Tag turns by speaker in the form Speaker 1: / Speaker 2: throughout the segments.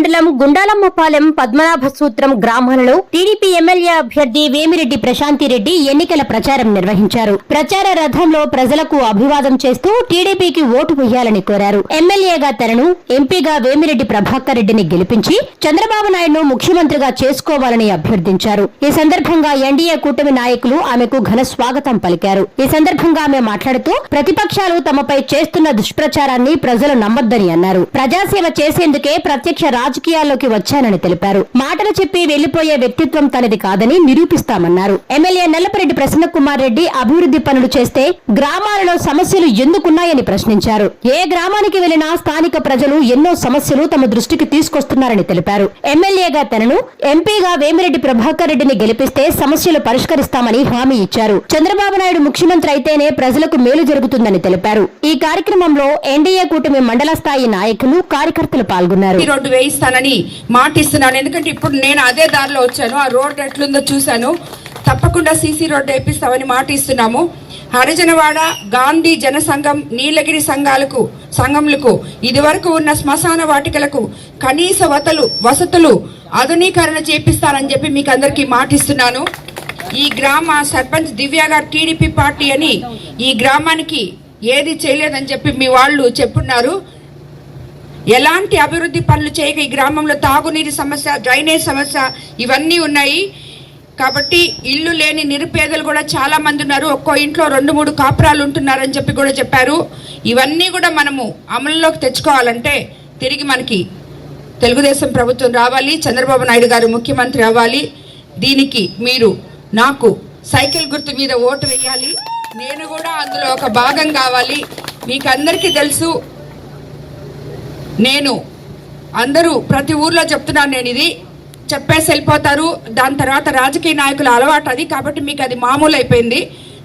Speaker 1: మండలం గుండాలమ్మపాలెం పద్మనాభ సూత్రం గ్రామాలలో టీడీపీ ఎమ్మెల్యే అభ్యర్థి వేమిరెడ్డి ప్రశాంతిరెడ్డి ఎన్నికల ప్రచారం నిర్వహించారు. ప్రచార రథంలో ప్రజలకు అభివాదం చేస్తూ టీడీపీకి ఓటు వేయాలని కోరారు. ఎమ్మెల్యేగా తనను ఎంపీగా వేమిరెడ్డి ప్రభాకర్ రెడ్డిని గెలిపించి చంద్రబాబు నాయుడును ముఖ్యమంత్రిగా చేసుకోవాలని అభ్యర్థించారు. ఈ సందర్భంగా ఎన్డీఏ కూటమి నాయకులు ఆమెకు ఘన స్వాగతం పలికారు. ఈ సందర్భంగా ఆమె మాట్లాడుతూ ప్రతిపక్షాలు తమపై చేస్తున్న దుష్ప్రచారాన్ని ప్రజలు నమ్మొద్దని అన్నారు. ప్రజాసేవ చేసేందుకే ప్రత్యక్ష రాజ రాజకీయాల్లోకి వచ్చానని తెలిపారు. మాటలు చెప్పి వెళ్ళిపోయే వ్యక్తిత్వం తనది కాదని నిరూపిస్తామన్నారు. ఎమ్మెల్యే నల్లపరెడ్డి ప్రసన్న కుమార్ రెడ్డి అభివృద్ధి పనులు చేస్తే గ్రామాలలో సమస్యలు ఎందుకున్నాయని ప్రశ్నించారు. ఏ గ్రామానికి వెళ్ళినా స్థానిక ప్రజలు ఎన్నో సమస్యలు తమ దృష్టికి తీసుకొస్తున్నారని తెలిపారు. ఎమ్మెల్యేగా తనను ఎంపీగా వేమిరెడ్డి ప్రభాకర్ రెడ్డిని గెలిపిస్తే సమస్యలు పరిష్కరిస్తామని హామీ ఇచ్చారు. చంద్రబాబు నాయుడు ముఖ్యమంత్రి అయితేనే ప్రజలకు మేలు జరుగుతుందని తెలిపారు. ఈ కార్యక్రమంలో ఎన్డీఏ కూటమి మండల స్థాయి నాయకులు కార్యకర్తలు పాల్గొన్నారు.
Speaker 2: చేస్తానని మాటిస్తున్నాను. ఎందుకంటే ఇప్పుడు నేను అదే దారిలో వచ్చాను. ఆ రోడ్డు ఎట్లుందో చూశాను. తప్పకుండా సీసీ రోడ్డు వేపిస్తామని మాటిస్తున్నాము. హరిజనవాడ గాంధీ జన సంఘం నీలగిరి సంఘాలకు సంఘములకు ఇదివరకు ఉన్న శ్మశాన వాటికలకు కనీస వతలు వసతులు ఆధునీకరణ చేపిస్తానని చెప్పి మీకు అందరికీ మాటిస్తున్నాను. ఈ గ్రామ సర్పంచ్ దివ్య గారు టీడీపీ పార్టీ అని ఈ గ్రామానికి ఏది చేయలేదని చెప్పి మీ వాళ్ళు చెప్పున్నారు. ఎలాంటి అభివృద్ధి పనులు చేయక ఈ గ్రామంలో తాగునీరు సమస్య డ్రైనేజ్ సమస్య ఇవన్నీ ఉన్నాయి. కాబట్టి ఇల్లు లేని నిరుపేదలు కూడా చాలా మంది ఉన్నారు. ఒక్కో ఇంట్లో రెండు మూడు కాపురాలు ఉంటున్నారని చెప్పి కూడా చెప్పారు. ఇవన్నీ కూడా మనము అమలులోకి తెచ్చుకోవాలంటే తిరిగి మనకి తెలుగుదేశం ప్రభుత్వం రావాలి చంద్రబాబు నాయుడు గారు ముఖ్యమంత్రి అవ్వాలి. దీనికి మీరు నాకు సైకిల్ గుర్తు మీద ఓటు వేయాలి. నేను కూడా అందులో ఒక భాగం కావాలి. మీకు అందరికీ తెలుసు నేను అందరూ ప్రతి ఊర్లో చెప్తున్నాను నేను ఇది. చెప్పేసి వెళ్ళిపోతారు. దాని తర్వాత రాజకీయ నాయకుల అలవాటు అది కాబట్టి మీకు అది మామూలు అయిపోయింది.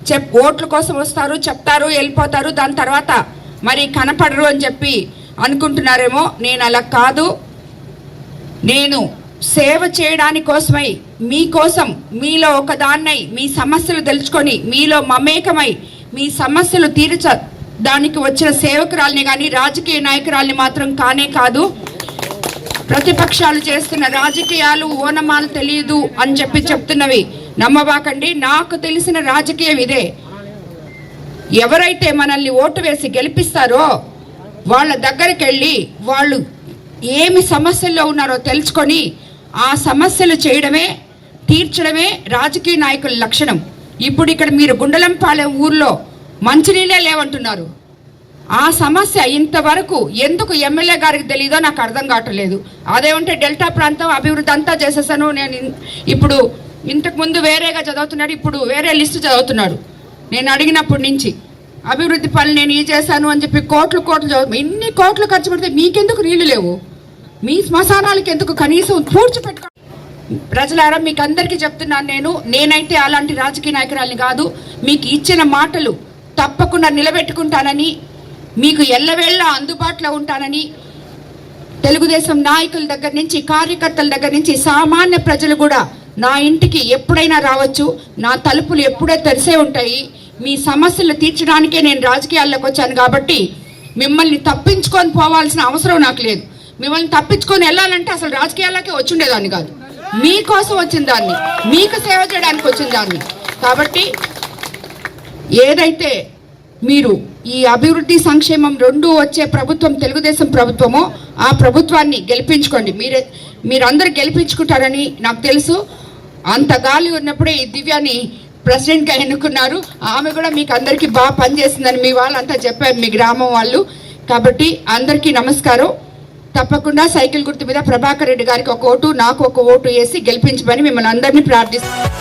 Speaker 2: చెప్ ఓట్ల కోసం వస్తారు చెప్తారు వెళ్ళిపోతారు. దాని తర్వాత మరి కనపడరు అని చెప్పి అనుకుంటున్నారేమో. నేను అలా కాదు. నేను సేవ చేయడానికి కోసమై మీకోసం మీలో ఒకదాన్నై మీ సమస్యలు తెలుసుకొని మీలో మమేకమై మీ సమస్యలు తీర్చ దానికి వచ్చిన సేవకురాల్ని కానీ రాజకీయ నాయకురాల్ని మాత్రం కానే కాదు. ప్రతిపక్షాలు చేస్తున్న రాజకీయాలు ఓనమాలు తెలియదు అని చెప్పి చెప్తున్నవి. నమ్మబాకండి నాకు తెలిసిన రాజకీయం ఇదే. ఎవరైతే మనల్ని ఓటు వేసి గెలిపిస్తారో వాళ్ళ దగ్గరికి వెళ్ళి వాళ్ళు ఏమి సమస్యల్లో ఉన్నారో తెలుసుకొని ఆ సమస్యలు చేయడమే తీర్చడమే రాజకీయ నాయకుల లక్షణం. ఇప్పుడు ఇక్కడ మీరు గుండలంపాలెం ఊర్లో మంచినీళ్ళే లేవంటున్నారు. ఆ సమస్య ఇంతవరకు ఎందుకు ఎమ్మెల్యే గారికి తెలియదో నాకు అర్థం కావట్లేదు. అదేమంటే డెల్టా ప్రాంతం అభివృద్ధి అంతా చేసేసాను నేను ఇప్పుడు ఇంతకుముందు వేరేగా చదువుతున్నాడు ఇప్పుడు వేరే లిస్టు చదువుతున్నాడు. నేను అడిగినప్పటి నుంచి అభివృద్ధి పనులు నేను ఈ చేశాను అని చెప్పి కోట్లు కోట్లు చదువు ఇన్ని కోట్లు ఖర్చు పెడితే మీకెందుకు నీళ్ళు లేవు? మీ శ్మశానాలకి ఎందుకు కనీసం పూడ్చిపెట్టుకో ప్రజలారా మీకు అందరికీ చెప్తున్నాను నేను నేనైతే అలాంటి రాజకీయ నాయకురాలిని కాదు మీకు ఇచ్చిన మాటలు తప్పకుండా నిలబెట్టుకుంటానని మీకు ఎల్లవేళ్ళ అందుబాటులో ఉంటానని తెలుగుదేశం నాయకుల దగ్గర నుంచి కార్యకర్తల దగ్గర నుంచి సామాన్య ప్రజలు కూడా నా ఇంటికి ఎప్పుడైనా రావచ్చు నా తలుపులు ఎప్పుడే తెరిసే ఉంటాయి మీ సమస్యలు తీర్చడానికే నేను రాజకీయాల్లోకి వచ్చాను కాబట్టి మిమ్మల్ని తప్పించుకొని పోవాల్సిన అవసరం నాకు లేదు. మిమ్మల్ని తప్పించుకొని వెళ్ళాలంటే అసలు రాజకీయాలకే వచ్చిండేదాన్ని కాదు. మీకోసం వచ్చిన దాన్ని మీకు సేవ చేయడానికి వచ్చిన దాన్ని. కాబట్టి ఏదైతే మీరు ఈ అభివృద్ధి సంక్షేమం రెండు వచ్చే ప్రభుత్వం తెలుగుదేశం ప్రభుత్వమో ఆ ప్రభుత్వాన్ని గెలిపించుకోండి. మీరే మీరందరూ గెలిపించుకుంటారని నాకు తెలుసు. అంత గాలి ఉన్నప్పుడే ఈ దివ్యాన్ని ప్రెసిడెంట్గా ఎన్నుకున్నారు. ఆమె కూడా మీకు అందరికీ బాగా పనిచేసిందని మీ వాళ్ళంతా చెప్పారు మీ గ్రామం వాళ్ళు. కాబట్టి అందరికీ నమస్కారం. తప్పకుండా సైకిల్ గుర్తు మీద ప్రభాకర్ రెడ్డి గారికి ఒక ఓటు నాకు ఒక ఓటు వేసి గెలిపించమని మిమ్మల్ని అందరినీ ప్రార్థిస్తున్నాను.